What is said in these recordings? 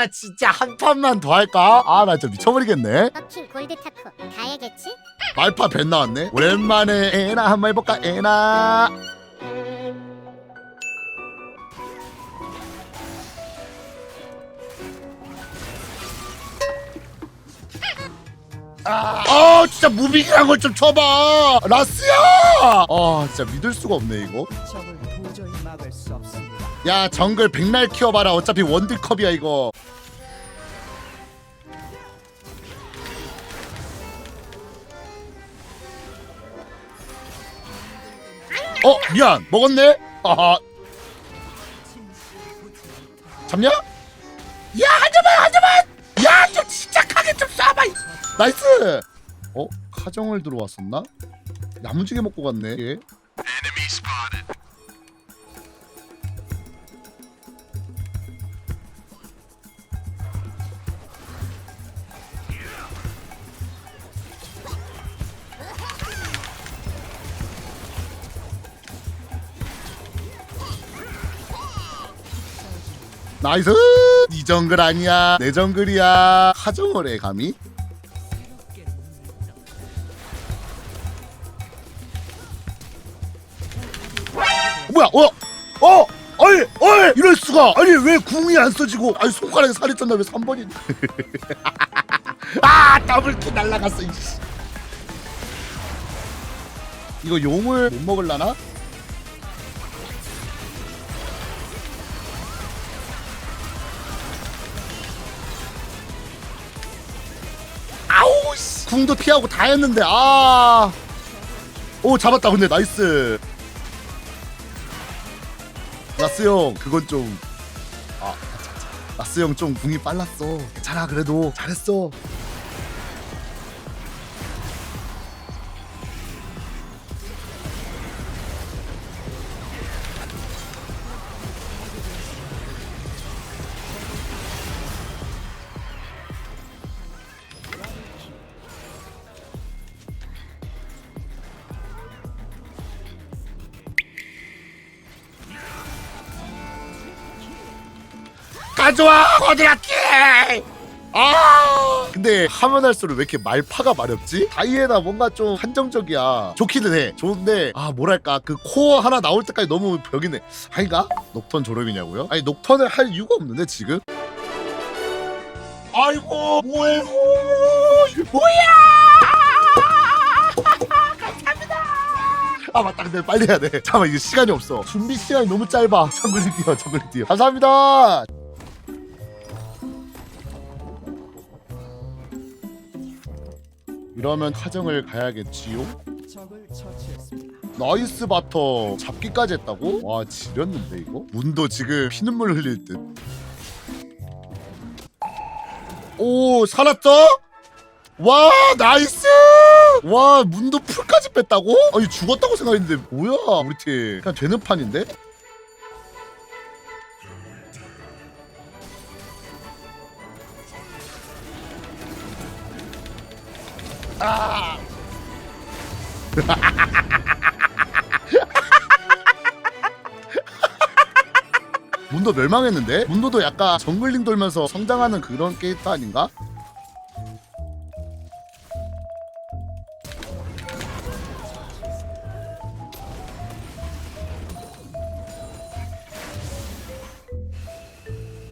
아 진짜 한 판만 더 할까? 아 나 진짜 미쳐버리겠네. 버킹 골드 타코 가야겠지? 말파 벤 나왔네. 오랜만에 에나 한 번 해볼까 에나? 아, 아 진짜 무빙이란 걸 좀 쳐봐. 라스야! 아 진짜 믿을 수가 없네 이거. 적을 도저히 막을 수 없습니다. 야 정글 백날 키워봐라. 어차피 원딜컵이야 이거 어 미안 먹었네 아하 잡냐? 야 하지마 하지마 야좀 진짜 가게 좀 쏴봐 이- 나이스 어? 카정을 들어왔었나? 야무지게 먹고 갔네 얘. 나이스! 이 정글 아니야. 내 정글이야. 하정을 해 감히. 뭐야 어? 어? 아니 어이! 이럴 수가! 아니 왜 궁이 안 써지고? 아니 손가락에 살이 쪘나 왜 3번이? 아 더블킥 날라갔어 이씨. 이거 용을 못 먹을라나? 궁도 피하고 다 했는데 아 오 잡았다. 근데 나이스. 라스 형 그건 좀. 아, 라스 형 좀 궁이 빨랐어. 괜찮아 그래도. 잘했어 가져와 거드라키 아! 근데 하면 할수록 왜 이렇게 말파가 마렵지? 다이애나 뭔가 좀 한정적이야. 좋기는 해. 좋은데 아 뭐랄까. 그 코어 하나 나올 때까지 너무 벽이네. 아닌가? 녹턴 졸업이냐고요? 아니 녹턴을 할 이유가 없는데 지금? 아이고 뭐해 뭐야! 아 맞다. 근데 빨리 해야 돼. 잠깐만 이게 시간이 없어. 준비 시간이 너무 짧아. 정글이 뛰어 정글이 뛰어. 감사합니다 이러면 카정을 가야겠지요 적을 처치했습니다. 나이스 바터 잡기까지 했다고? 와 지렸는데 이거? 문도 지금 피눈물 흘릴 듯. 오 살았다? 와 나이스! 와 문도 풀까지 뺐다고? 아니 죽었다고 생각했는데 뭐야 우리 팀 그냥 되는 판인데? 아! 문도 멸망했는데? 문도도 약간 정글링 돌면서 성장하는 그런 캐릭터 아닌가?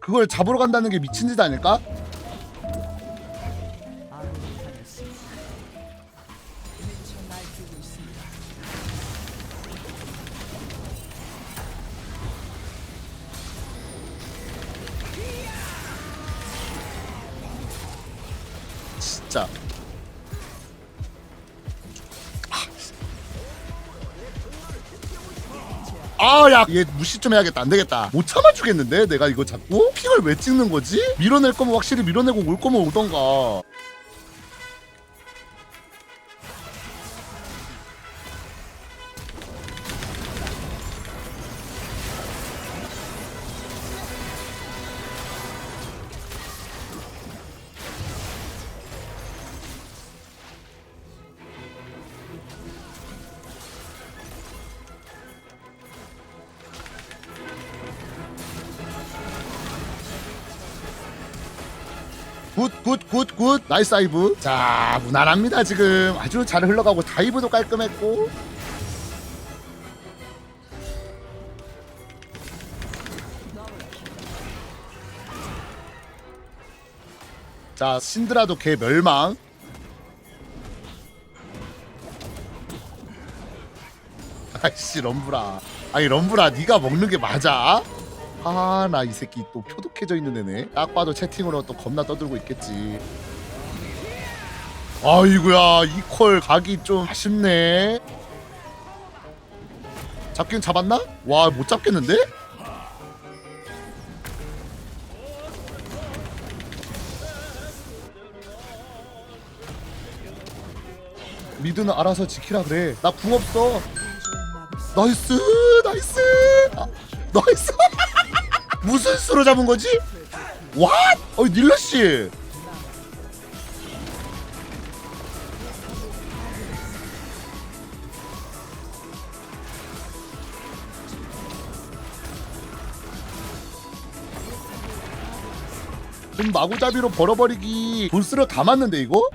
그걸 잡으러 간다는 게 미친 짓 아닐까? 진짜. 아야 얘 무시 좀 해야겠다. 안 되겠다. 못 참아주겠는데? 내가 이거 자꾸? 핑을 왜 찍는 거지? 밀어낼 거면 확실히 밀어내고 올 거면 오던가 굿 굿 굿 굿. 나이스 다이브. 자 무난합니다 지금. 아주 잘 흘러가고 다이브도 깔끔했고. 자 신드라도 걔 멸망. 아이씨 럼브라. 아니 럼브라 네가 먹는 게 맞아? 아나이 새끼 또 표독해져 있는 애네. 딱 봐도 채팅으로 또 겁나 떠들고 있겠지. 아이구야 이퀄 각이 좀 아쉽네. 잡긴 잡았나? 와 못 잡겠는데? 미드는 알아서 지키라 그래. 나 궁 없어. 나이스 나이스. 아, 나이스 무슨 수로 잡은 거지? 왓? 어이 닐라 씨금 마구잡이로 벌어버리기 돈스를 다 맞는데 이거?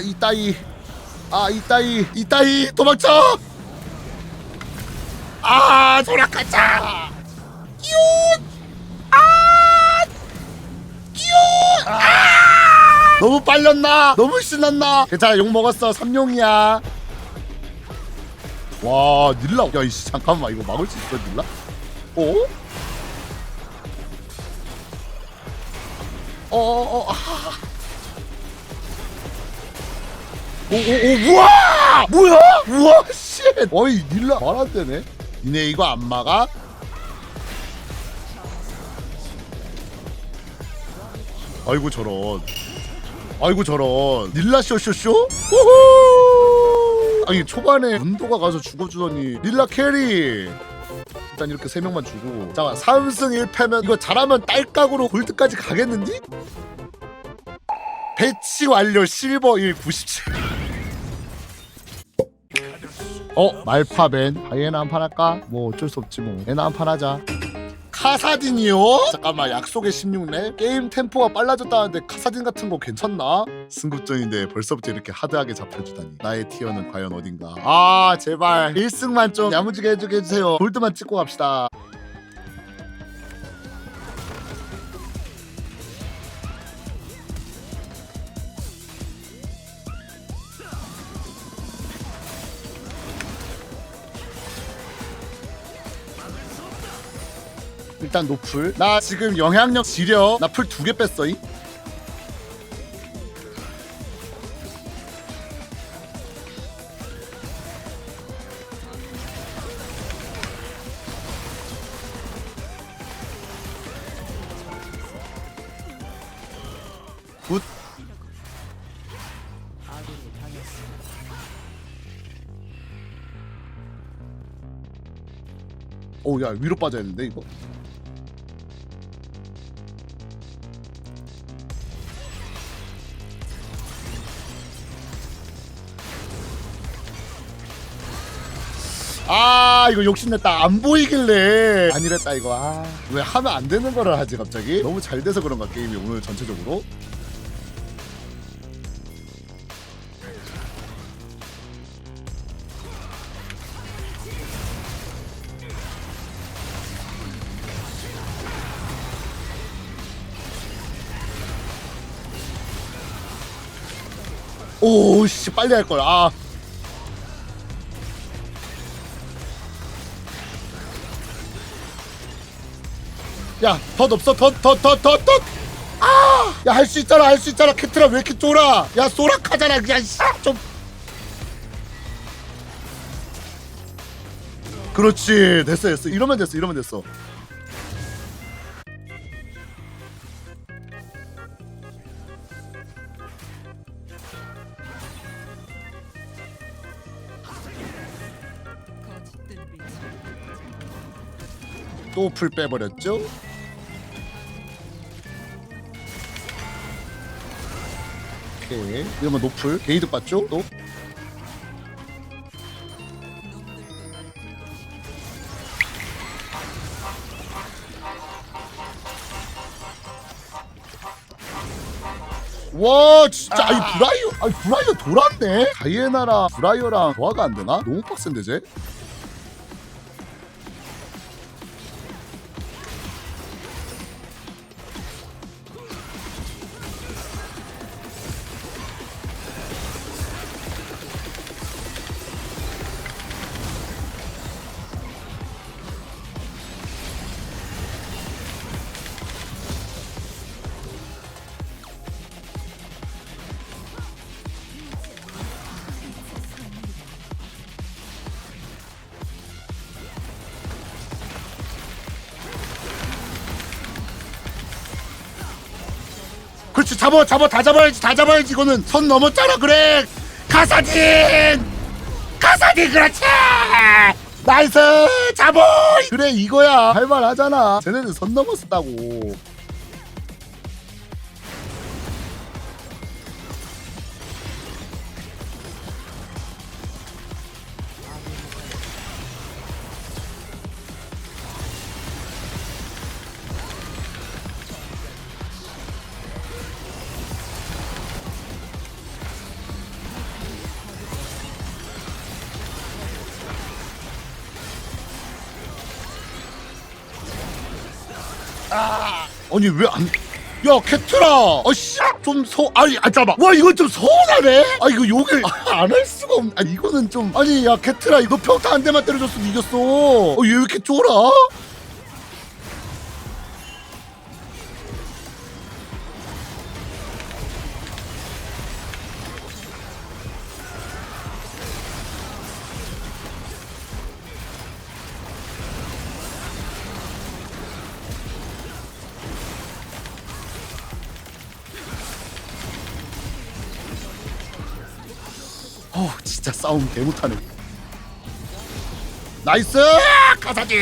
이따이 아 이따이 이따이 도망쳐! 아 돌아가자! 아! 너무 빨렸나? 너무 신났나? 괜찮아 욕 먹었어. 삼룡이야. 와 닐라. 야 이씨 잠깐만. 이거 막을 수 있어 닐라? 어? 어어어 아. 오오오 우와! 뭐야? 우와 씨 어이 닐라 말 안 되네. 니네 이거 안 막아? 아이고 저런. 아이고 저런. 닐라 쇼쇼쇼? 우후! 아니 초반에 문도가 가서 죽어주더니 닐라 캐리! 일단 이렇게 세 명만 주고. 자 3승 1패면 이거 잘하면 딸깍으로 골드까지 가겠는디? 배치 완료 실버 1 97 어? 말파벤. 하이에나 한 판 할까? 뭐 어쩔 수 없지 뭐. 에나 한 판 하자. 카사딘이요? 잠깐만 약속의 16렙 게임 템포가 빨라졌다는데 카사딘 같은 거 괜찮나? 승급전인데 벌써부터 이렇게 하드하게 잡혀주다니. 나의 티어는 과연 어딘가? 아 제발. 1승만 좀 야무지게 해주게 해주세요. 골드만 찍고 갑시다 일단 노플 나 지금 영향력 지려 나 풀 두 개 뺐어잉 굿 아군이 당했습니다. 오, 야, 위로 빠져야 되는데, 이거? 아, 이거 욕심냈다. 안 보이길래. 아니랬다, 이거. 아, 왜 하면 안 되는 거를 하지, 갑자기? 너무 잘 돼서 그런가, 게임이 오늘 전체적으로? 오, 씨, 빨리 할 걸. 아. 야, 덧 없어, 덧, 덧, 덧, 덧, 덧. 아, 야, 할 수 있잖아, 할 수 있잖아. 캐트라 왜 이렇게 쫄아? 야, 소락하잖아, 그냥 씨, 좀. 그렇지, 됐어, 됐어. 이러면 됐어, 이러면 됐어. 또 풀 빼버렸죠? 오케이. 이러면 노플. 게이드 봤죠? 또 와 진짜. 아니 브라이어 아니 브라이어 돌았네? 다이애나랑 브라이어랑 조화가 안 되나? 너무 빡센데 쟤? 그렇지. 잡아 잡아 다 잡아야지 다 잡아야지. 이거는 선 넘었잖아. 그래. 가사딘! 가사딘 그렇지! 나이스! 잡어 그래 이거야. 할만하잖아. 쟤네는 선 넘었다고 아니 왜 안? 야 캐트라, 어씨 좀서 아니 아 잠깐 와 이건 좀 서운하네. 아 이거 욕을 안 할 수가 없. 아 이거는 좀 아니 야 캐트라 이거 평타 한 대만 때려줬으면 이겼어. 어 얘 왜 이렇게 쫄아? 진짜 싸움 개 못하네. 나이스! 가사지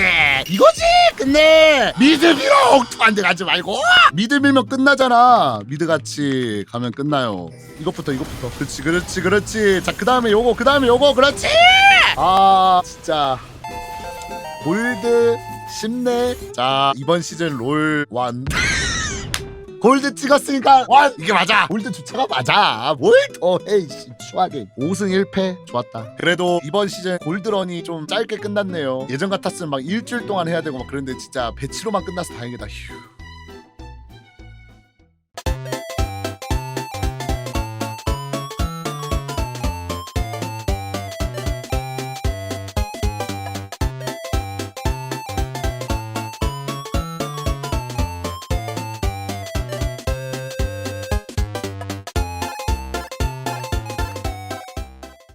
이거지! 끝내! 미드 밀어! 옥토한테 가지 말고! 미드 밀면 끝나잖아. 미드 같이 가면 끝나요. 이것부터 이것부터. 그렇지 그렇지 그렇지. 자 그 다음에 요거 그 다음에 요거. 그렇지! 아 진짜. 골드 10네 자 이번 시즌 롤1 골드 찍었으니까 원! 이게 맞아. 골드 주차가 맞아. 뭘더 헤이씨 추하게. 5승 1패. 좋았다. 그래도 이번 시즌 골드런이 좀 짧게 끝났네요. 예전 같았으면 막 일주일 동안 해야 되고 막 그런데 진짜 배치로만 끝나서 다행이다. 휴